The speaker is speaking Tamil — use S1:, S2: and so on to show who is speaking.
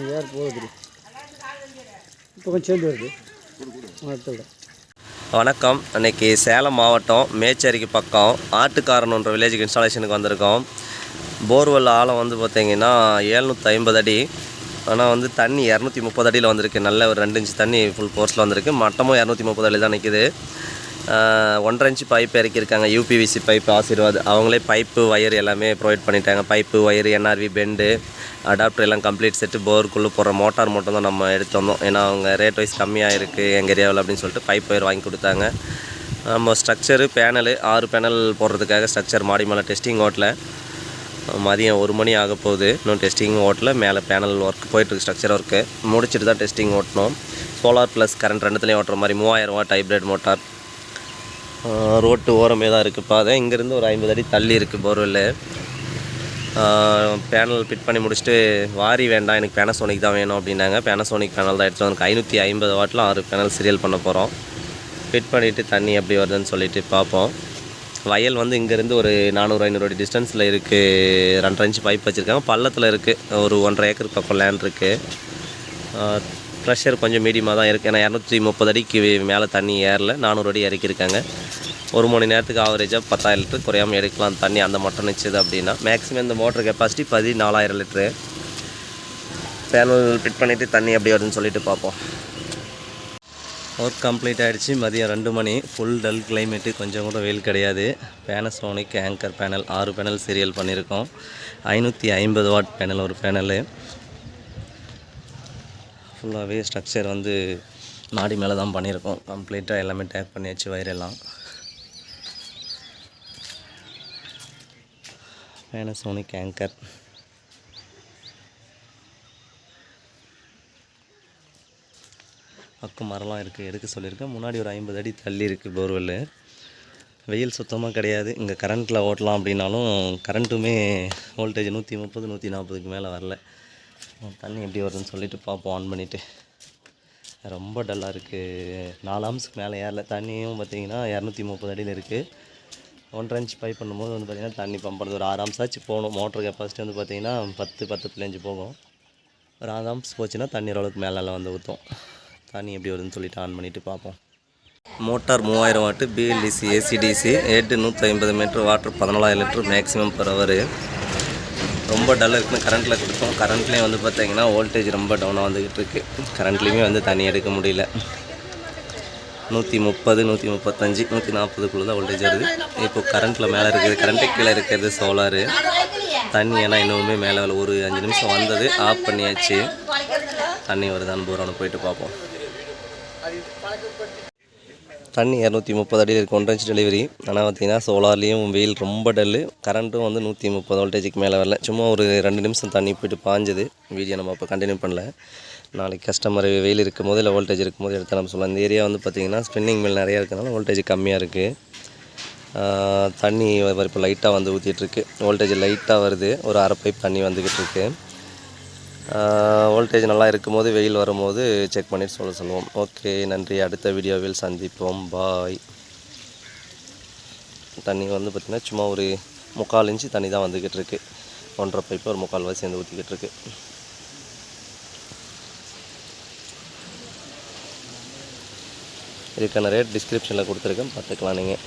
S1: யார் போகுது இப்போ கொஞ்சம் சேர்ந்து வருது. அடுத்த
S2: வணக்கம். அன்னைக்கு சேலம் மாவட்டம் மேச்சேரிக்கு பக்கம் ஆட்டுக்காரனுன்ற வில்லேஜுக்கு இன்ஸ்டாலேஷனுக்கு வந்திருக்கோம். போர்வெல் ஆழம் வந்து பார்த்திங்கன்னா ஏழ்நூற்றி ஐம்பது அடி. ஆனால் வந்து தண்ணி இரநூத்தி முப்பது அடியில் வந்திருக்கு. நல்ல ஒரு ரெண்டு இன்ச்சு தண்ணி ஃபுல் ஃபோர்ஸில் வந்திருக்கு. மட்டமும் இரநூத்தி முப்பது அடி தான் நிற்கிது ஒன்றரை இன்ச்சு பைப் இறக்கியிருக்காங்க. யூபிவிசி பைப் ஆசீர்வாத் அவங்களே பைப்பு ஒயர் எல்லாமே ப்ரொவைட் பண்ணிட்டாங்க. Pipe wire NRV bend adapter எல்லாம் கம்ப்ளீட் செட்டு போருக்குள்ளே போகிற மோட்டார் மட்டும் தான் நம்ம எடுத்து வந்தோம். ஏன்னா அவங்க ரேட் வைஸ் கம்மியாக இருக்குது எங்கள் ஏரியாவில் அப்படின்னு சொல்லிட்டு பைப் ஒயர் வாங்கி கொடுத்தாங்க. நம்ம ஸ்ட்ரக்சரு பேனலு ஆறு பேனல் போடுறதுக்காக ஸ்ட்ரக்சர் மாடி மேலே டெஸ்டிங் ஓட்டில். மதியம் ஒரு மணி ஆக போகுது. இன்னும் டெஸ்டிங் ஓட்டில். மேலே பேனல் ஒர்க் போயிட்டுருக்கு ஸ்ட்ரக்சர் ஒர்க்கு முடிச்சுட்டு தான் டெஸ்டிங் ஓட்டணும். சோலார் ப்ளஸ் கரண்ட் ரெண்டுத்துலேயும் ஓட்டுற மாதிரி மூவாயிரம் வாட் ஹைப்ரிட் மோட்டார் ரோட்டு ஓரமே தான் இருக்குது பாதை. இங்கேருந்து ஒரு ஐம்பது அடி தள்ளி இருக்குது போர்வெல்லு பேனல் ஃபிட் பண்ணி முடிச்சுட்டு வாரி வேண்டாம் எனக்கு பேனசோனிக் தான் வேணும் அப்படின்னாங்க. பேனசோனிக் பேனல் தான் எடுத்துகிட்டு வந்து ஐநூற்றி ஐம்பது வாட்டில் ஆறு பேனல் சீரியல் பண்ண போகிறோம் ஃபிட் பண்ணிவிட்டு தண்ணி எப்படி வருதுன்னு சொல்லிட்டு பார்ப்போம். வயல் வந்து இங்கேருந்து ஒரு நானூறு ஐநூறு அடி டிஸ்டன்ஸில் இருக்குது ரெண்டரை இன்ச் பைப் வச்சுருக்காங்க. பள்ளத்தில் இருக்குது ஒரு ஒன்றரை ஏக்கர் பக்கம் லேண்ட் இருக்குது ப்ரெஷர் கொஞ்சம் மீடியமாக தான் இருக்குது ஏன்னா இரநூத்தி முப்பது அடிக்கு மேலே தண்ணி ஏறல. நானூறு அடி இறக்கியிருக்காங்க. ஒரு மணி நேரத்துக்கு ஆவரேஜாக பத்தாயிரம் லிட்டர் குறையாமல் எடுக்கலாம் தண்ணி அந்த மட்டும் நிச்சது அப்படின்னா. மேக்ஸிமம் இந்த மோட்டர் கெப்பாசிட்டி பதினாலாயிரம் லிட்ரு பேனல் ஃபிட் பண்ணிவிட்டு தண்ணி எப்படி வருதுன்னு சொல்லிட்டு பார்ப்போம். ஒர்க் கம்ப்ளீட் ஆகிடுச்சு மதியம் ரெண்டு மணி. ஃபுல் டல் கிளைமேட்டு கொஞ்சம் கூட வெயில் கிடையாது. பேனசோனிக் ஆங்கர் பேனல் ஆறு பேனல் சீரியல் பண்ணியிருக்கோம். ஐநூற்றி ஐம்பது வாட் பேனல் ஒரு பேனலு ஃபுல்லாகவே ஸ்ட்ரக்சர் வந்து மாடி மேலே தான் பண்ணியிருக்கோம். கம்ப்ளீட்டாக எல்லாமே டேக் பண்ணியாச்சு வயரெல்லாம் பேனசோனிக் ஆங்கர் பக்கம் மரம்லாம் இருக்குது எடுக்க சொல்லியிருக்கேன். முன்னாடி ஒரு ஐம்பது அடி தள்ளி இருக்குது போர்வெல் வெயில் சுத்தமாக கிடையாது. இங்கே கரண்ட்டில் ஓட்டலாம் அப்படின்னாலும் கரண்ட்டுமே வோல்டேஜ் நூற்றி முப்பது நூற்றி நாற்பதுக்கு மேலே வரல. தண்ணி எப்படி வருதுன்னு சொல்லிட்டு பார்ப்போம். ஆன் பண்ணிவிட்டு ரொம்ப டல்லாக இருக்குது நாலு ஆம்ஸ்க்கு மேலே ஏறல. தண்ணியும் பார்த்தீங்கன்னா இரநூத்தி முப்பது அடியில் இருக்குது ஒன்றரை இன்ச் பைப் பண்ணும்போது வந்து பார்த்திங்கன்னா தண்ணி பம்ப் பண்ணுறது ஒரு ஆறு ஆம்ஸ் போகணும். மோட்டர் கெப்பாசிட்டி வந்து பார்த்திங்கன்னா பத்து பத்து பிள்ளைஞ்சு போகும். ஒரு ஆறு ஆம்ஸ் போச்சுன்னா தண்ணி ஓரளவுக்கு மேலே வந்து ஊற்றும் தண்ணி எப்படி வருதுன்னு சொல்லிட்டு ஆன் பண்ணிவிட்டு பார்ப்போம். மோட்டார் மூவாயிரம் வாட்டு பிஎல்டிசி ஏசிடிசி எட்டு நூற்றி ஐம்பது மீட்ரு வாட்டர் பதினாலாயிரம் லிட்டர் மேக்ஸிமம் பர் ரொம்ப டல்லாக இருக்குன்னு கரண்ட்டில் கொடுத்தோம். கரண்ட்லேயும் வந்து பார்த்தீங்கன்னா வோல்டேஜ் ரொம்ப டவுனாக வந்துக்கிட்டு இருக்குது கரண்ட்லேயுமே வந்து தண்ணி எடுக்க முடியல. நூற்றி முப்பது நூற்றி முப்பத்தஞ்சு நூற்றி நாற்பதுக்குள்ளே தான் வோல்டேஜ் வருது. இப்போ கரண்ட்டில் மேலே இருக்குது. கரண்ட்டு கீழே இருக்கிறது சோலாரு தண்ணி ஏன்னா இன்னுமே மேலே வரல. ஒரு அஞ்சு நிமிஷம் வந்தது ஆஃப் பண்ணியாச்சு. தண்ணி வருதான்னு போகிறோன்னு போயிட்டு பார்ப்போம். தண்ணி இரநூத்தி முப்பது அடியில் இருக்கு. ஒன்றரை இன்ச் டெலிவரி ஆனால் பார்த்தீங்கன்னா சோலார்லேயும் வெயில் ரொம்ப டல்லு கரண்ட்டும் வந்து நூற்றி முப்பது வோல்டேஜுக்கு மேலே வரல. சும்மா ஒரு ரெண்டு நிமிஷம் தண்ணி போயிட்டு பாஞ்சது. வீடியோ நம்ம அப்போ கண்டினியூ பண்ணல. நாளைக்கு கஸ்டமர் வெயில் இருக்கும் போது இல்லை வோல்டேஜ் இருக்கும் போது எடுத்து நம்ம சொல்லலாம். இந்த ஏரியா வந்து பார்த்திங்கன்னா ஸ்பின்னிங் மில் நிறையா இருக்கனால வோல்டேஜ் கம்மியாக இருக்குது தண்ணி இப்போ லைட்டாக வந்து ஊற்றிட்டுருக்கு வோல்டேஜ் லைட்டாக வருது. ஒரு அரை பைப் தண்ணி வந்துக்கிட்டு இருக்குது வோல்டேஜ் நல்லா இருக்கும்போது வெயில் வரும்போது செக் பண்ணிட்டு சொல்ல சொல்லுவோம். ஓகே நன்றி. அடுத்த வீடியோவில் சந்திப்போம். பாய் தண்ணி வந்து பார்த்திங்கன்னா சும்மா ஒரு முக்கால் இன்ச்சு தண்ணி தான் வந்துக்கிட்டு இருக்கு. ஒன்றரை பைப்பு ஒரு முக்கால் வாசி சேர்ந்து ஊற்றிக்கிட்டு இருக்கு. இதுக்கான ரேட் டிஸ்கிரிப்ஷனில் கொடுத்துருக்கேன். பார்த்துக்கலாம் நீங்கள்